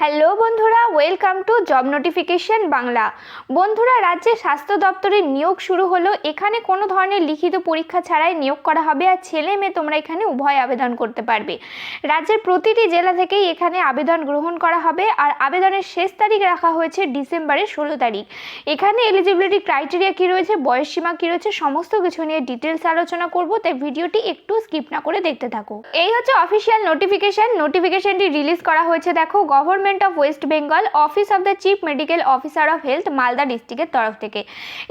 Hello বন্ধুরা welcome to job notification Bangla বন্ধুরা, রাজ্যে স্বাস্থ্য দপ্তরের নিয়োগ শুরু হলো। এখানে কোনো ধরনের লিখিত পরীক্ষা ছাড়াই নিয়োগ করা হবে আর ছেলে মেয়ে তোমরা এখানে উভয় আবেদন করতে পারবে। রাজ্যের প্রতিটি জেলা থেকেই এখানে আবেদন গ্রহণ করা হবে আর আবেদনের শেষ তারিখ রাখা হয়েছে ডিসেম্বরের ষোলো তারিখ। এখানে এলিজিবিলিটি ক্রাইটেরিয়া কী রয়েছে, বয়স সীমা কী রয়েছে, সমস্ত কিছু নিয়ে ডিটেলস আলোচনা করব, তাই ভিডিওটি একটু স্কিপ না করে দেখতে থাকো। এই হচ্ছে অফিসিয়াল নোটিফিকেশন নোটিফিকেশনটি রিলিজ করা হয়েছে, দেখো government of west Bengal office of the chief medical officer of health Malda ডিস্ট্রিক্টের তরফ থেকে।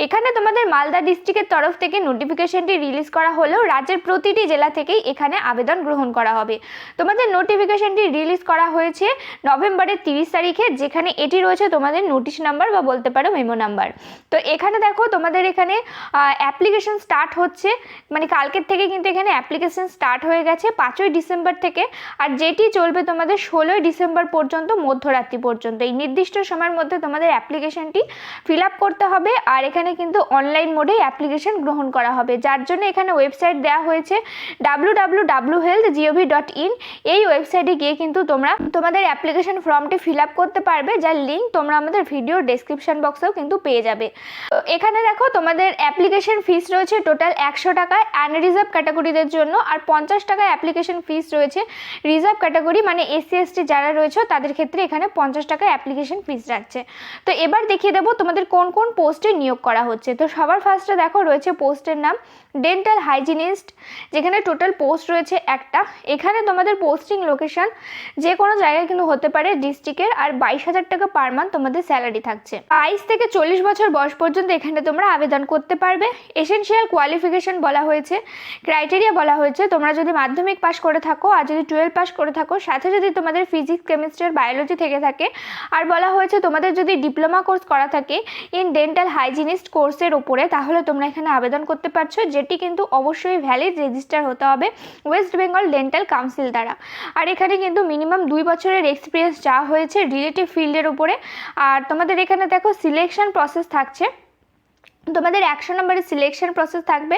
এখানে তোমাদের মালদা ডিস্ট্রিক্টের তরফ থেকে নোটিফিকেশনটি রিলিজ করা হলেও রাজ্যের প্রতিটি জেলা থেকেই এখানে আবেদন গ্রহণ করা হবে। তোমাদের নোটিফিকেশনটি রিলিজ করা হয়েছে নভেম্বরের তিরিশ তারিখে, যেখানে এটি রয়েছে তোমাদের নোটিশ নাম্বার বা বলতে পারো মেমো নাম্বার তো এখানে দেখো, তোমাদের এখানে অ্যাপ্লিকেশন স্টার্ট হচ্ছে। মানে কালকের থেকে কিন্তু এখানে অ্যাপ্লিকেশন স্টার্ট হয়ে গেছে, পাঁচই ডিসেম্বর থেকে। আর যেটি চলবে তোমাদের ষোলোই ডিসেম্বর পর্যন্ত মধ্যরাত্রি পর্যন্ত। এই নির্দিষ্ট সময়ের মধ্যে তোমাদের অ্যাপ্লিকেশনটি ফিল আপ করতে হবে আর এখানে কিন্তু অনলাইন মোডেই অ্যাপ্লিকেশন গ্রহণ করা হবে। যার জন্য এখানে ওয়েবসাইট দেওয়া হয়েছে W W health GOV dot in এই ওয়েবসাইটে গিয়ে কিন্তু তোমরা তোমাদের অ্যাপ্লিকেশন ফর্মটি ফিল আপ করতে পারবে, যার লিঙ্ক তোমরা আমাদের ভিডিও ডেসক্রিপশন বক্সেও কিন্তু পেয়ে যাবে। এখানে দেখো তোমাদের অ্যাপ্লিকেশন ফিস রয়েছে টোটাল একশো টাকা আনরিজার্ভ ক্যাটাগরিদের জন্য আর পঞ্চাশ টাকা অ্যাপ্লিকেশন ফিস রয়েছে। রিজার্ভ ক্যাটাগরি মানে এসসি এসটি যারা রয়েছে তাদের ক্ষেত্রে এখানে পঞ্চাশ টাকা অ্যাপ্লিকেশন ফিস রাখছে। তো এবার দেখিয়ে দেবো তোমাদের কোন কোন পোস্টে নিয়োগ করা হচ্ছে। তো সবার ফার্স্টে দেখো রয়েছে পোস্টের নাম ডেন্টাল হাইজিনিস্ট যেখানে টোটাল পোস্ট রয়েছে একটা। এখানে তোমাদের পোস্টিং লোকেশন যে কোনো জায়গায় কিন্তু হতে পারে ডিস্ট্রিক্টের আর বাইশ হাজার টাকা পার মান্থ তোমাদের স্যালারি থাকছে। বাইশ থেকে চল্লিশ বছর বয়স পর্যন্ত এখানে তোমরা আবেদন করতে পারবে। এসেনশিয়াল কোয়ালিফিকেশন বলা হয়েছে। ক্রাইটেরিয়া বলা হয়েছে। তোমরা যদি মাধ্যমিক পাশ করে থাকো, আর যদি টুয়েলভ পাস করে থাকো, সাথে যদি তোমাদের ফিজিক্স কেমিস্ট্রি আর বায়োলজি থেকে থাকে। আর বলা হয়েছে তোমাদের যদি ডিপ্লোমা কোর্স করা থাকে ইন ডেন্টাল হাইজিনিস্ট কোর্সের ওপরে তাহলে তোমরা এখানে আবেদন করতে পারছ, যেটি কিন্তু অবশ্যই ভ্যালিড রেজিস্টার হতে হবে ওয়েস্ট বেঙ্গল ডেন্টাল কাউন্সিল দ্বারা। আর এখানে কিন্তু মিনিমাম দুই বছরের এক্সপিরিয়েন্স যা হয়েছে রিলেটিভ ফিল্ডের উপরে। আর তোমাদের এখানে দেখো সিলেকশন প্রসেস থাকছে। তোমাদের একশো নম্বরের সিলেকশন প্রসেস থাকবে।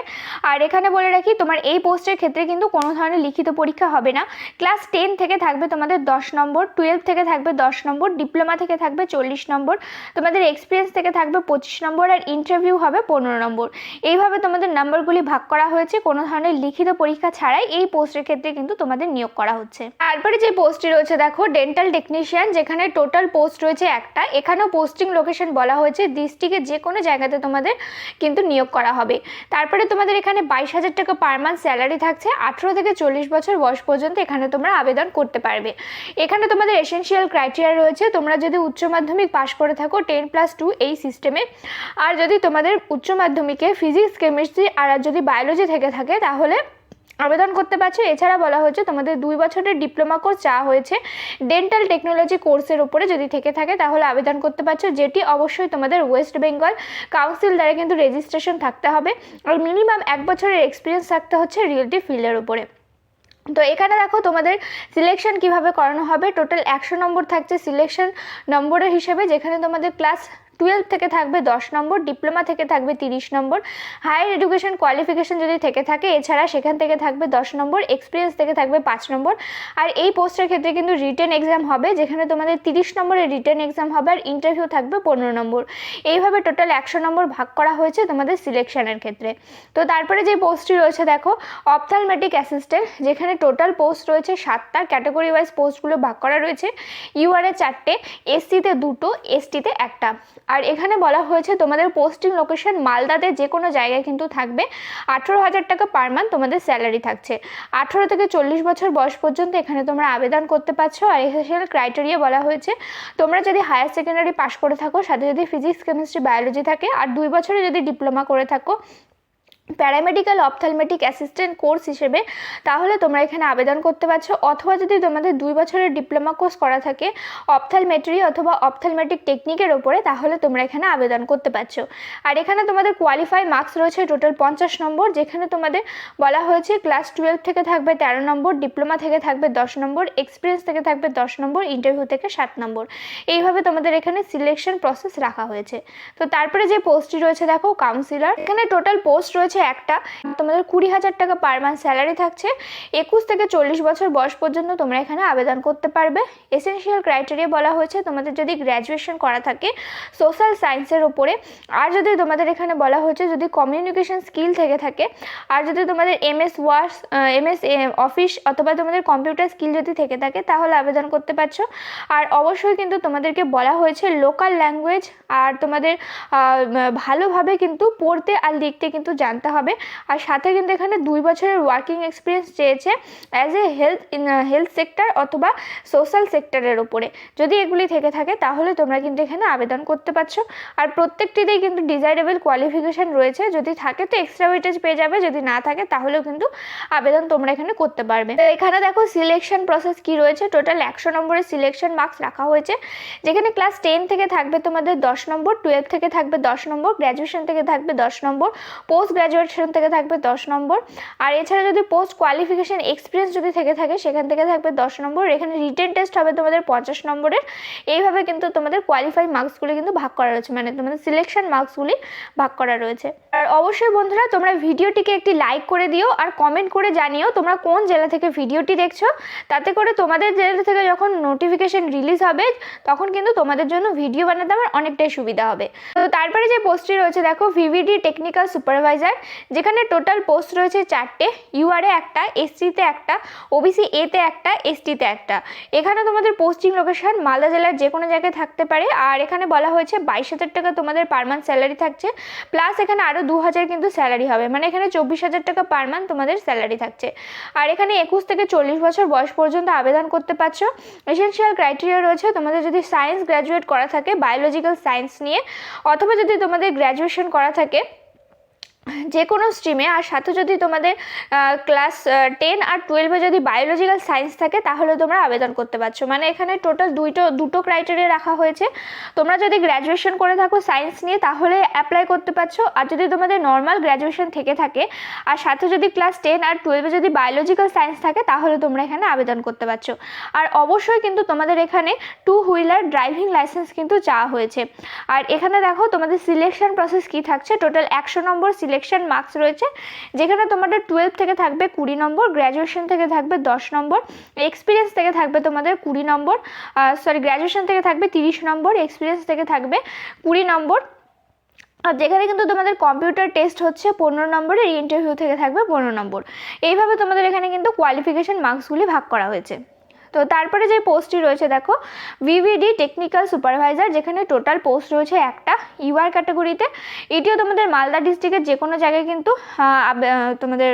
আর এখানে বলে রাখি, তোমার এই পোস্টের ক্ষেত্রে কিন্তু কোনো ধরনের লিখিত পরীক্ষা হবে না। ক্লাস টেন থেকে থাকবে তোমাদের দশ নম্বর টুয়েলভ থেকে থাকবে দশ নম্বর ডিপ্লোমা থেকে থাকবে চল্লিশ নম্বর, তোমাদের এক্সপিরিয়েন্স থেকে থাকবে পঁচিশ নম্বর, আর ইন্টারভিউ হবে পনেরো নম্বর। এইভাবে তোমাদের নাম্বারগুলি ভাগ করা হয়েছে, কোনো ধরনের লিখিত পরীক্ষা ছাড়াই এই পোস্টের ক্ষেত্রে কিন্তু তোমাদের নিয়োগ করা হচ্ছে। তারপরে যে পোস্টটি রয়েছে, দেখো ডেন্টাল টেকনিশিয়ান যেখানে টোটাল পোস্ট রয়েছে একটা। এখানেও পোস্টিং লোকেশন বলা হয়েছে। ডিস্ট্রিক্টের যে কোনো জায়গাতে তোমাদের কিন্তু নিয়োগ করা হবে। তারপরে তোমাদের এখানে বাইশ হাজার টাকা পার মান্থ স্যালারি থাকছে। আঠেরো থেকে চল্লিশ বছর বয়স পর্যন্ত এখানে তোমরা আবেদন করতে পারবে। এখানে তোমাদের এসেন্সিয়াল ক্রাইটেরিয়া রয়েছে। তোমরা যদি উচ্চ মাধ্যমিক পাশ করে থাকো টেন প্লাস টু এই সিস্টেমে আর যদি তোমাদের উচ্চ মাধ্যমিকে ফিজিক্স কেমিস্ট্রি আর যদি বায়োলজি থেকে থাকে, তাহলে আবেদন করতে পারছ? এছাড়া বলা হয়েছে তোমাদের দুই বছরের ডিপ্লোমা কোর্স চাওয়া হয়েছে ডেন্টাল টেকনোলজি কোর্সের উপরে যদি থেকে থাকে তাহলে আবেদন করতে পারছ, যেটি অবশ্যই তোমাদের ওয়েস্ট বেঙ্গল কাউন্সিল দ্বারা কিন্তু রেজিস্ট্রেশন থাকতে হবে আর মিনিমাম এক বছরের এক্সপিরিয়েন্স থাকতে হচ্ছে রিয়েলিটি ফিল্ডের উপরে। তো এখানে দেখো তোমাদের সিলেকশন কীভাবে করানো হবে টোটাল একশো নম্বর থাকছে সিলেকশন নম্বরের হিসেবে যেখানে তোমাদের ক্লাস টুয়েলভ থেকে থাকবে দশ নম্বর ডিপ্লোমা থেকে থাকবে তিরিশ নম্বর। হায়ার এডুকেশন কোয়ালিফিকেশন যদি থেকে থাকে, এছাড়া সেখান থেকে থাকবে দশ নম্বর এক্সপিরিয়েন্স থেকে থাকবে পাঁচ নম্বর। আর এই পোস্টের ক্ষেত্রে কিন্তু রিটার্ন এক্সাম হবে, যেখানে তোমাদের তিরিশ নম্বরের রিটার্ন এক্সাম হবে আর ইন্টারভিউ থাকবে পনেরো নম্বর। এইভাবে টোটাল একশো নম্বর ভাগ করা হয়েছে তোমাদের সিলেকশনের ক্ষেত্রে। তো তারপরে যে পোস্টটি রয়েছে, দেখো অপথালমেটিক অ্যাসিস্ট্যান্ট যেখানে টোটাল পোস্ট রয়েছে সাতটা। ক্যাটাগরি ওয়াইজ পোস্টগুলো ভাগ করা রয়েছে। ইউআরএ চারটে এসসিতে দুটো এসটিতে একটা। আর এখানে বলা হয়েছে তোমাদের পোস্টিং লোকেশন মালদাতে যে কোনো জায়গায় কিন্তু থাকবে। আঠেরো হাজার টাকা পার মান্থ তোমাদের স্যালারি থাকছে। আঠেরো থেকে চল্লিশ বছর বয়স পর্যন্ত এখানে তোমরা আবেদন করতে পারছ। আর এসেশিয়াল ক্রাইটেরিয়া বলা হয়েছে, তোমরা যদি হায়ার সেকেন্ডারি পাস করে থাকো, সাথে যদি ফিজিক্স কেমিস্ট্রি বায়োলজি থাকে, আর দুই বছরে যদি ডিপ্লোমা করে থাকো প্যারামেডিক্যাল অপথালমেটিক অ্যাসিস্ট্যান্ট কোর্স হিসেবে, তাহলে তোমরা এখানে আবেদন করতে পারছ। অথবা যদি তোমাদের দুই বছরের ডিপ্লোমা কোর্স করা থাকে অপথালমেট্রি অথবা অপথালমেটিক টেকনিকের ওপরে, তাহলে তোমরা এখানে আবেদন করতে পারছ। আর এখানে তোমাদের কোয়ালিফাই মার্কস রয়েছে টোটাল পঞ্চাশ নম্বর, যেখানে তোমাদের বলা হয়েছে ক্লাস টুয়েলভ থেকে থাকবে তেরো নম্বর ডিপ্লোমা থেকে থাকবে দশ নম্বর এক্সপিরিয়েন্স থেকে থাকবে দশ নম্বর ইন্টারভিউ থেকে সাত নম্বর। এইভাবে তোমাদের এখানে সিলেকশন প্রসেস রাখা হয়েছে। তো তারপরে যে পোস্টটি রয়েছে, দেখো কাউন্সিলর এখানে টোটাল পোস্ট রয়েছে রয়েছে একটা। তোমাদের কুড়ি হাজার টাকা পার মান্থ স্যালারি থাকছে। একুশ থেকে চল্লিশ বছর বয়স পর্যন্ত তোমরা এখানে আবেদন করতে পারবে। এসেনশিয়াল ক্রাইটেরিয়া বলা হয়েছে তোমাদের যদি গ্র্যাজুয়েশন করা থাকে সোশ্যাল সায়েন্সের ওপরে আর যদি তোমাদের এখানে বলা হয়েছে যদি কমিউনিকেশন স্কিল থেকে থাকে, আর যদি তোমাদের এমএস ওয়ার্স এমএস অফিস অথবা তোমাদের কম্পিউটার স্কিল যদি থেকে থাকে তাহলে আবেদন করতে পারছ। আর অবশ্যই কিন্তু তোমাদেরকে বলা হয়েছে লোকাল ল্যাঙ্গুয়েজ আর তোমাদের ভালোভাবে কিন্তু পড়তে আর লিখতে কিন্তু জানতে হবে। আর সাথে কিন্তু এখানে দুই বছরের ওয়ার্কিং এক্সপিরিয়েন্স চেয়েছে as a health health sector অথবা সোশ্যাল সেক্টরের ওপরে যদি এগুলি থেকে থাকে তাহলে তোমরা কিন্তু এখানে আবেদন করতে পারছ। আর প্রত্যেকটিতেই কিন্তু ডিজাইরেবল কোয়ালিফিকেশান রয়েছে। যদি থাকে তো এক্সট্রা ওয়েটেজ পেয়ে যাবে, যদি না থাকে তাহলেও কিন্তু আবেদন তোমরা এখানে করতে পারবে। তো এখানে দেখো সিলেকশন প্রসেস কি রয়েছে। টোটাল একশো নম্বরের সিলেকশন মার্কস রাখা হয়েছে। যেখানে ক্লাস টেন থেকে থাকবে তোমাদের দশ নম্বর টুয়েলভ থেকে থাকবে দশ নম্বর গ্র্যাজুয়েশন থেকে থাকবে দশ নম্বর পোস্ট গ্র্যাজুয়েশন থেকে থাকবে দশ নম্বর। আর এছাড়া যদি পোস্ট কোয়ালিফিকেশান এক্সপিরিয়েন্স যদি থেকে থাকে, সেখান থেকে থাকবে দশ নম্বর। এখানে রিটেন টেস্ট হবে তোমাদের পঞ্চাশ নম্বরের। এইভাবে কিন্তু তোমাদের কোয়ালিফাই মার্কসগুলি কিন্তু ভাগ করা রয়েছে। মানে তোমাদের সিলেকশন মার্কসগুলি ভাগ করা রয়েছে। আর অবশ্যই বন্ধুরা, তোমরা ভিডিওটিকে একটি লাইক করে দিও আর কমেন্ট করে জানিও তোমরা কোন জেলা থেকে ভিডিওটি দেখছ। তাতে করে তোমাদের জেলা থেকে যখন নোটিফিকেশন রিলিজ হবে, তখন কিন্তু তোমাদের জন্য ভিডিও বানাতে আমার অনেকটাই সুবিধা হবে। তো তারপরে যে পোস্টটি রয়েছে, দেখো ভিভিডি টেকনিক্যাল সুপারভাইজার যেখানে টোটাল পোস্ট রয়েছে চারটে ইউআরএ একটা এসসিতে একটা ওবিসি এতে একটা এসটিতে একটা। এখানে তোমাদের পোস্টিং লোকেশন মালদা জেলার যে কোনো জায়গায় থাকতে পারে। আর এখানে বলা হয়েছে বাইশ হাজার টাকা তোমাদের পার মান্থ স্যালারি থাকছে। প্লাস এখানে আরও দু হাজার কিন্তু স্যালারি হবে। মানে এখানে চব্বিশ হাজার টাকা পার মান্থ তোমাদের স্যালারি থাকছে। আর এখানে একুশ থেকে চল্লিশ বছর বয়স পর্যন্ত আবেদন করতে পারছ। এসেনশিয়াল ক্রাইটেরিয়া রয়েছে তোমাদের যদি সায়েন্স গ্র্যাজুয়েট করা থাকে বায়োলজিক্যাল সায়েন্স নিয়ে, অথবা যদি তোমাদের গ্র্যাজুয়েশন করা থাকে যে কোনো স্ট্রিমে আর সাথে যদি তোমাদের ক্লাস টেন আর টুয়েলভে যদি বায়োলজিক্যাল সায়েন্স থাকে, তাহলে তোমরা আবেদন করতে পারছ। মানে এখানে টোটাল দুইটো, দুটো ক্রাইটেরিয়া রাখা হয়েছে। তোমরা যদি গ্র্যাজুয়েশন করে থাকো সায়েন্স নিয়ে, তাহলে অ্যাপ্লাই করতে পারছ। আর যদি তোমাদের নর্মাল গ্র্যাজুয়েশন থেকে থাকে, আর সাথে যদি ক্লাস টেন আর টুয়েলভে যদি বায়োলজিক্যাল সায়েন্স থাকে, তাহলে তোমরা এখানে আবেদন করতে পারছ। আর অবশ্যই কিন্তু তোমাদের এখানে টু হুইলার ড্রাইভিং লাইসেন্স কিন্তু চাওয়া হয়েছে। আর এখানে দেখো তোমাদের সিলেকশন প্রসেস কি থাকছে? টোটাল একশো নম্বর সিলেকশন মার্কস রয়েছে, যেখানে তোমাদের টুয়েলভ থেকে থাকবে কুড়ি নম্বর গ্র্যাজুয়েশন থেকে থাকবে দশ নম্বর এক্সপিরিয়েন্স থেকে থাকবে তোমাদের কুড়ি নম্বর সরি গ্র্যাজুয়েশন থেকে থাকবে তিরিশ নম্বর এক্সপিরিয়েন্স থেকে থাকবে কুড়ি নম্বর। যেখানে কিন্তু তোমাদের কম্পিউটার টেস্ট হচ্ছে পনেরো নম্বরের ইন্টারভিউ থেকে থাকবে পনেরো নম্বর। এইভাবে তোমাদের এখানে কিন্তু কোয়ালিফিকেশন মার্কসগুলি ভাগ করা হয়েছে। তো তারপরে যে পোস্টটি রয়েছে, দেখো ভিভিডি টেকনিক্যাল সুপারভাইজার যেখানে টোটাল পোস্ট রয়েছে একটা ইউআর ক্যাটাগরিতে এটিও তোমাদের মালদা ডিস্ট্রিক্টের যে কোনো জায়গায় কিন্তু তোমাদের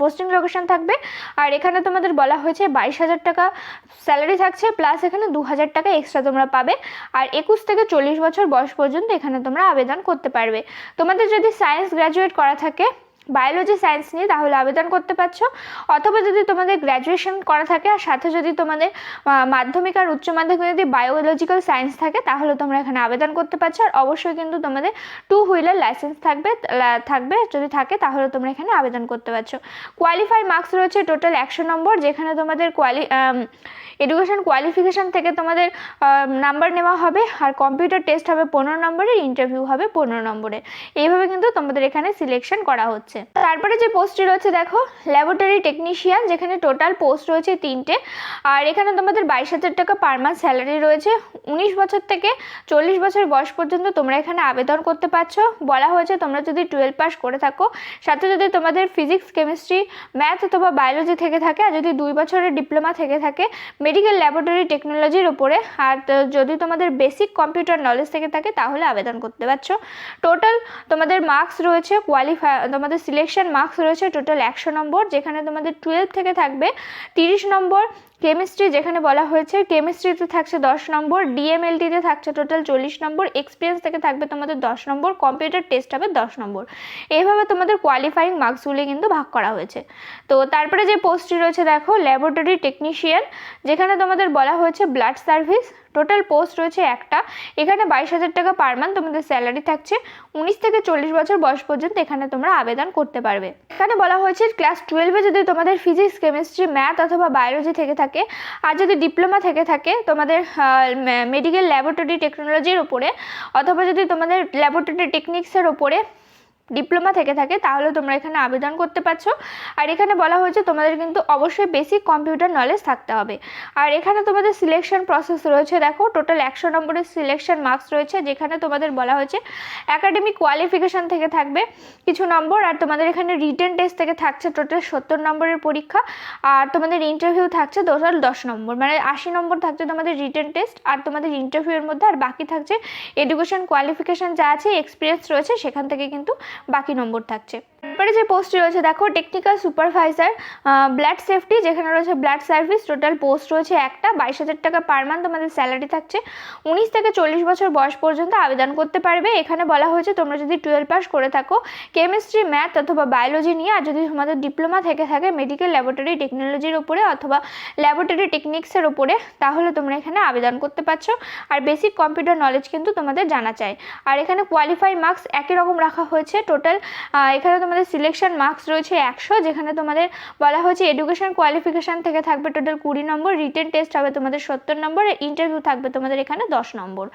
পোস্টিং লোকেশন থাকবে। আর এখানে তোমাদের বলা হয়েছে বাইশ হাজার টাকা স্যালারি থাকছে প্লাস এখানে দু হাজার টাকা এক্সট্রা তোমরা পাবে। আর একুশ থেকে চল্লিশ বছর বয়স পর্যন্ত এখানে তোমরা আবেদন করতে পারবে। তোমাদের যদি সায়েন্স গ্র্যাজুয়েট করা থাকে বায়োলজি সায়েন্স নিয়ে তাহলে আবেদন করতে পারছ। অথবা যদি তোমাদের গ্র্যাজুয়েশন করা থাকে আর সাথে যদি তোমাদের মাধ্যমিক আর উচ্চ মাধ্যমিক যদি বায়োলজিক্যাল সায়েন্স থাকে, তাহলে তোমরা এখানে আবেদন করতে পারছ। আর অবশ্যই কিন্তু তোমাদের টু হুইলার লাইসেন্স থাকবে থাকবে। যদি থাকে, তাহলে তোমরা এখানে আবেদন করতে পারছ। কোয়ালিফাই মার্কস রয়েছে টোটাল একশো নম্বর, যেখানে তোমাদের কোয়ালি এডুকেশন কোয়ালিফিকেশান থেকে তোমাদের নাম্বার নেওয়া হবে। আর কম্পিউটার টেস্ট হবে পনেরো নম্বরের ইন্টারভিউ হবে পনেরো নম্বরের। এইভাবে কিন্তু তোমাদের এখানে সিলেকশন করা হচ্ছে। তারপরে যে পোস্টটি রয়েছে, দেখো ল্যাবরেটরি টেকনিশিয়ান যেখানে টোটাল পোস্ট রয়েছে তিনটে। আর এখানে তোমাদের বাইশ হাজার টাকা পার মান্থ স্যালারি রয়েছে। উনিশ বছর থেকে চল্লিশ বছর বয়স পর্যন্ত তোমরা এখানে আবেদন করতে পারছ। বলা হয়েছে তোমরা যদি টুয়েলভ পাস করে থাকো, সাথে যদি তোমাদের ফিজিক্স কেমিস্ট্রি ম্যাথ অথবা বায়োলজি থেকে থাকে, আর যদি দুই বছরের ডিপ্লোমা থেকে থাকে মেডিকেল ল্যাবরেটরি টেকনোলজির উপরে, আর যদি তোমাদের বেসিক কম্পিউটার নলেজ থেকে থাকে, তাহলে আবেদন করতে পারছ। টোটাল তোমাদের মার্কস রয়েছে কোয়ালিফাই তোমাদের সিলেকশন মার্কস রয়েছে টোটাল একশো নম্বর, যেখানে তোমাদের টুয়েলভ থেকে থাকবে তিরিশ নম্বর কেমিস্ট্রি যেখানে বলা হয়েছে কেমিস্ট্রিতে থাকছে দশ নম্বর ডিএমএলটিতে থাকছে টোটাল চল্লিশ নম্বর এক্সপিরিয়েন্স থেকে থাকবে তোমাদের দশ নম্বর কম্পিউটার টেস্ট হবে দশ নম্বর। এইভাবে তোমাদের কোয়ালিফাইং মার্কসগুলি কিন্তু ভাগ করা হয়েছে। তো তারপরে যে পোস্টটি রয়েছে দেখো ল্যাবরেটরি টেকনিশিয়ান যেখানে তোমাদের বলা হয়েছে ব্লাড সার্ভিস টোটাল পোস্ট রয়েছে একটা। এখানে বাইশ হাজার টাকা পার মান্থ তোমাদের স্যালারি থাকছে। উনিশ থেকে চল্লিশ বছর বয়স পর্যন্ত এখানে তোমরা আবেদন করতে পারবে। এখানে বলা হয়েছে ক্লাস টুয়েলভে যদি তোমাদের ফিজিক্স কেমিস্ট্রি ম্যাথ অথবা বায়োলজি থেকে থাকে, আর যদি ডিপ্লোমা থেকে থাকে, তোমাদের মেডিকেল ল্যাবরেটরি টেকনোলজির উপরে, অথবা যদি তোমাদের ল্যাবরেটরি টেকনিক্সের ওপরে ডিপ্লোমা থেকে থাকে, তাহলে তোমরা এখানে আবেদন করতে পারছ। আর এখানে বলা হয়েছে তোমাদের কিন্তু অবশ্যই বেসিক কম্পিউটার নলেজ থাকতে হবে। আর এখানে তোমাদের সিলেকশন প্রসেস রয়েছে, দেখো টোটাল একশো নম্বরের সিলেকশন মার্কস রয়েছে, যেখানে তোমাদের বলা হয়েছে একাডেমিক কোয়ালিফিকেশান থেকে থাকবে কিছু নম্বর, আর তোমাদের এখানে রিটেন টেস্ট থেকে থাকছে টোটাল সত্তর নম্বরের পরীক্ষা, আর তোমাদের ইন্টারভিউ থাকছে টোটাল দশ নম্বর। মানে আশি নম্বর থাকছে তোমাদের রিটেন টেস্ট আর তোমাদের ইন্টারভিউয়ের মধ্যে আর বাকি থাকছে এডুকেশন কোয়ালিফিকেশান যা আছে এক্সপিরিয়েন্স রয়েছে, সেখান থেকে কিন্তু বাকি নম্বর থাকছে। এরপরে যে পোস্টটি রয়েছে, দেখো টেকনিক্যাল সুপারভাইজার ব্লাড সেফটি যেখানে রয়েছে ব্লাড সার্ভিস টোটাল পোস্ট রয়েছে একটা, বাইশ হাজার টাকা পার মান্থ তোমাদের স্যালারি থাকছে। উনিশ থেকে চল্লিশ বছর বয়স পর্যন্ত আবেদন করতে পারবে। এখানে বলা হয়েছে, তোমরা যদি টুয়েলভ পাস করে থাকো কেমিস্ট্রি ম্যাথ অথবা বায়োলজি নিয়ে, আর যদি তোমাদের ডিপ্লোমা থেকে থাকে মেডিকেল ল্যাবরেটরি টেকনোলজির ওপরে অথবা ল্যাবরেটরি টেকনিক্সের ওপরে তাহলে তোমরা এখানে আবেদন করতে পারছ। আর বেসিক কম্পিউটার নলেজ কিন্তু তোমাদের জানা চাই। আর এখানে কোয়ালিফাই মার্কস একই রকম রাখা হয়েছে টোটাল এখানে তোমাদের সিলেকশন মার্কস রয়েছে একশো, যেখানে তোমাদের বলা হয়েছে এডুকেশন কোয়ালিফিকেশান থেকে থাকবে টোটাল কুড়ি নম্বর রিটেন টেস্ট হবে তোমাদের সত্তর নম্বর ইন্টারভিউ থাকবে তোমাদের এখানে দশ নম্বর।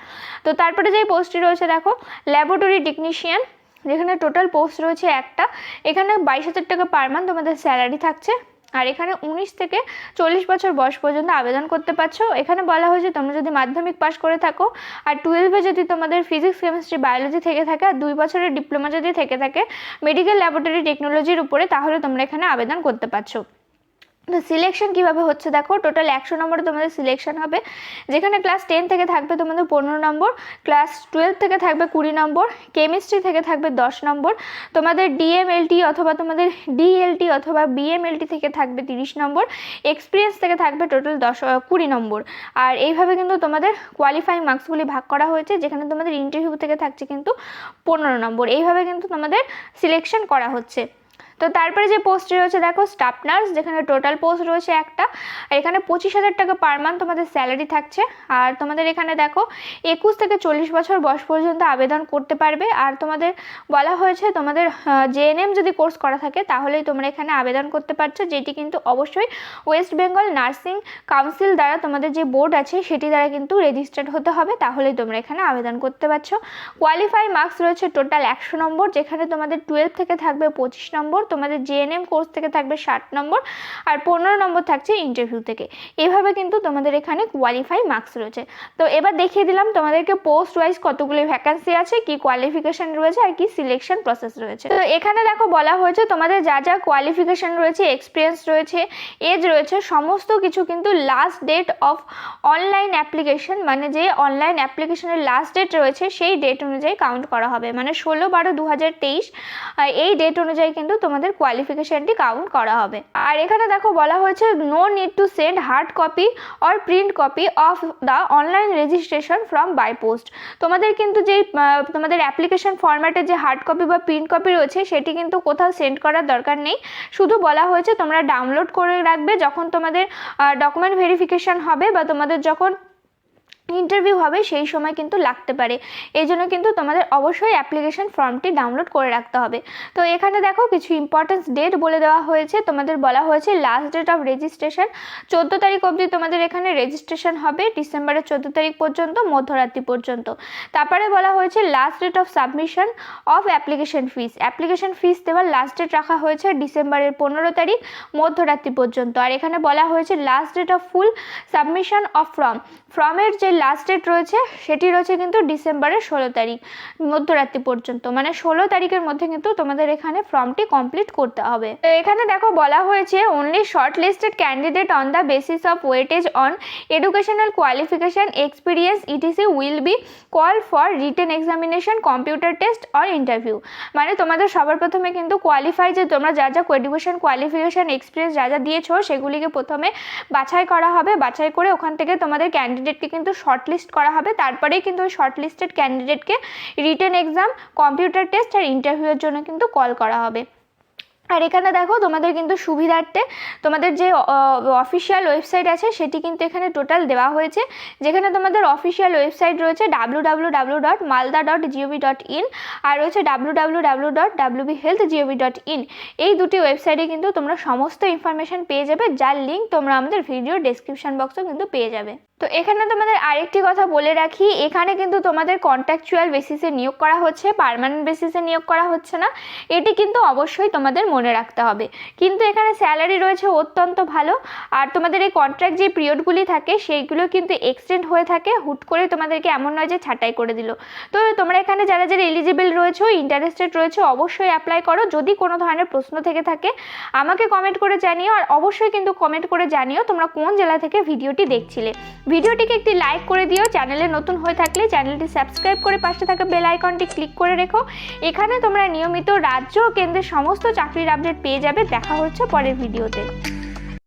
তো তারপরে যেই পোস্টটি রয়েছে, দেখো ল্যাবরেটরি টেকনিশিয়ান যেখানে টোটাল পোস্ট রয়েছে একটা, এখানে বাইশ হাজার টাকা পার মান্থ তোমাদের স্যালারি থাকছে। আর এখানে উনিশ থেকে চল্লিশ বছর বয়স পর্যন্ত আবেদন করতে পারছ। এখানে বলা হয়েছে তোমরা যদি মাধ্যমিক পাশ করে থাকো আর টুয়েলভে যদি তোমাদের ফিজিক্স কেমিস্ট্রি বায়োলজি থেকে থাকে আর দুই বছরের ডিপ্লোমা যদি থেকে থাকে মেডিকেল ল্যাবরেটরি টেকনোলজির উপরে তাহলে তোমরা এখানে আবেদন করতে পারছ। সিলেকশন কীভাবে হচ্ছে? দেখো টোটাল একশো নম্বরে তোমাদের সিলেকশন হবে। যেখানে ক্লাস টেন থেকে থাকবে তোমাদের পনেরো নম্বর ক্লাস টুয়েলভ থেকে থাকবে কুড়ি নম্বর কেমিস্ট্রি থেকে থাকবে দশ নম্বর, তোমাদের ডিএমএলটি অথবা তোমাদের ডিএলটি অথবা বিএমএলটি থেকে থাকবে তিরিশ নম্বর এক্সপিরিয়েন্স থেকে থাকবে টোটাল দশ কুড়ি নম্বর। আর এইভাবে কিন্তু তোমাদের কোয়ালিফাইং মার্কসগুলি ভাগ করা হয়েছে, যেখানে তোমাদের ইন্টারভিউ থেকে থাকছে কিন্তু পনেরো নম্বর। এইভাবে কিন্তু তোমাদের সিলেকশন করা হচ্ছে। তো তারপরে যে পোস্টটি রয়েছে, দেখো স্টাফ নার্স যেখানে টোটাল পোস্ট রয়েছে একটা এখানে পঁচিশ হাজার টাকা পার মান্থ তোমাদের স্যালারি থাকছে। আর তোমাদের এখানে দেখো, একুশ থেকে চল্লিশ বছর বয়স পর্যন্ত আবেদন করতে পারবে। আর তোমাদের বলা হয়েছে, তোমাদের জেএনএম যদি কোর্স করা থাকে, তাহলেই তোমরা এখানে আবেদন করতে পারছ। যেটি কিন্তু অবশ্যই ওয়েস্ট বেঙ্গল নার্সিং কাউন্সিল দ্বারা তোমাদের যে বোর্ড আছে, সেটি দ্বারা কিন্তু রেজিস্টার্ড হতে হবে। তাহলেই তোমরা এখানে আবেদন করতে পারছ। কোয়ালিফাই মার্কস রয়েছে টোটাল একশো নম্বর, যেখানে তোমাদের টুয়েলভ থেকে থাকবে পঁচিশ নম্বর। তোমাদের জেএনএম কোর্স থেকে থাকবে ষাট নম্বর আর পনেরো নম্বর থাকছে ইন্টারভিউ থেকে। এভাবে কিন্তু তোমাদের এখানে কোয়ালিফাই মার্কস রয়েছে। তো এবার দেখিয়ে দিলাম তোমাদেরকে পোস্ট ওয়াইজ কতগুলি ভ্যাকান্সি আছে, কি কোয়ালিফিকেশান রয়েছে আর কি সিলেকশন প্রসেস রয়েছে। তো এখানে দেখো বলা হয়েছে তোমাদের যা যা কোয়ালিফিকেশান রয়েছে এক্সপিরিয়েন্স রয়েছে এজ রয়েছে, সমস্ত কিছু কিন্তু last date of online application মানে যে অনলাইন অ্যাপ্লিকেশনের লাস্ট ডেট রয়েছে সেই ডেট অনুযায়ী কাউন্ট করা হবে। মানে ষোলো বারো দু এই ডেট অনুযায়ী কিন্তু তোমাদের কোয়ালিফিকেশানটি কাউন্ট করা হবে। আর এখানে দেখো বলা হয়েছে no need to send hard copy or print copy of the online registration from by post তোমাদের কিন্তু যেই তোমাদের অ্যাপ্লিকেশন ফরম্যাটে যে হার্ড কপি বা প্রিন্ট কপি রয়েছে, সেটি কিন্তু কোথাও সেন্ড করার দরকার নেই। শুধু বলা হয়েছে, তোমরা ডাউনলোড করে রাখবে যখন তোমাদের ডকুমেন্ট ভেরিফিকেশান হবে বা তোমাদের যখন ইন্টারভিউ হবে, সেই সময় কিন্তু লাগতে পারে। এই জন্য কিন্তু তোমাদের অবশ্যই অ্যাপ্লিকেশন ফর্মটি ডাউনলোড করে রাখতে হবে। তো এখানে দেখো কিছু ইম্পর্টেন্স ডেট বলে দেওয়া হয়েছে। তোমাদের বলা হয়েছে লাস্ট ডেট অফ রেজিস্ট্রেশন চোদ্দ তারিখ অবধি তোমাদের এখানে রেজিস্ট্রেশন হবে, ডিসেম্বরের চোদ্দ তারিখ পর্যন্ত, মধ্যরাত্রি পর্যন্ত। তারপরে বলা হয়েছে last date of submission of application fees application fees দেওয়ার লাস্ট ডেট রাখা হয়েছে ডিসেম্বরের পনেরো তারিখ, মধ্যরাত্রি পর্যন্ত। আর এখানে বলা হয়েছে last date of full submission of form ফর্মের যে লাস্ট ডেট রয়েছে, সেটি রয়েছে কিন্তু ডিসেম্বরের ষোলো তারিখ, মধ্যরাত্রি পর্যন্ত। মানে ষোলো তারিখের মধ্যে কিন্তু তোমাদের এখানে ফর্মটি কমপ্লিট করতে হবে। তো এখানে দেখো বলা হয়েছে only short listed candidate on the basis of weightage on educational qualification experience ETC will be call for written examination computer test or interview মানে তোমাদের সবার প্রথমে কিন্তু কোয়ালিফাই যে তোমরা যা যা এডুকেশন কোয়ালিফিকেশান এক্সপিরিয়েন্স যা যা দিয়েছ, সেগুলিকে প্রথমে বাছাই করা হবে। বাছাই করে ওখান থেকে তোমাদের ক্যান্ডিডেটকে কিন্তু শর্ট লিস্ট করা হবে। তারপরেই কিন্তু ওই শর্ট লিস্টেড ক্যান্ডিডেটকে রিটেন এক্সাম কম্পিউটার টেস্ট আর ইন্টারভিউয়ের জন্য কিন্তু কল করা হবে। আর এখানে দেখো তোমাদের কিন্তু সুবিধার্থে তোমাদের যে অফিসিয়াল ওয়েবসাইট আছে সেটি কিন্তু এখানে টোটাল দেওয়া হয়েছে। যেখানে তোমাদের অফিসিয়াল ওয়েবসাইট রয়েছে W W W dot Malda dot GOV dot in আর রয়েছে W W W dot W B health GOV dot in এই দুটি ওয়েবসাইটে কিন্তু তোমরা সমস্ত ইনফরমেশন পেয়ে যাবে, যার লিঙ্ক তোমরা আমাদের ভিডিও ডেসক্রিপশন বক্সেও কিন্তু পেয়ে যাবে। তো এখানে তোমাদের আরেকটি কথা বলে রাখি, এখানে কিন্তু তোমাদের কন্ট্রাকচুয়াল বেসিসে নিয়োগ করা হচ্ছে পার্মানেন্ট বেসিসে নিয়োগ করা হচ্ছে না। এটি কিন্তু অবশ্যই তোমাদের মনে রাখতে হবে। কিন্তু এখানে স্যালারি রয়েছে অত্যন্ত ভালো। আর তোমাদের এই কন্ট্রাক্ট যে পিরিয়ডগুলি থাকে, সেইগুলো কিন্তু এক্সটেন্ড হয়ে থাকে। হুট করে তোমাদেরকে এমন নয় যে ছাঁটাই করে দিল। তো তোমরা এখানে যারা যারা এলিজিবল রয়েছো ইন্টারেস্টেড রয়েছে, অবশ্যই অ্যাপ্লাই করো। যদি কোনো ধরনের প্রশ্ন থেকে থাকে, আমাকে কমেন্ট করে জানিও। আর অবশ্যই কিন্তু কমেন্ট করে জানিও তোমরা কোন জেলা থেকে ভিডিওটি দেখছিলে। ভিডিওটিকে একটি লাইক করে দিও। চ্যানেলে নতুন হয়ে থাকলে চ্যানেলটি সাবস্ক্রাইব করে পাশে থাকা বেল আইকনটি ক্লিক করে রেখো। এখানে তোমরা নিয়মিত রাজ্য কেন্দ্রের সমস্ত চাকরির আপডেট পেয়ে যাবে। দেখা হচ্ছে পরের ভিডিওতে।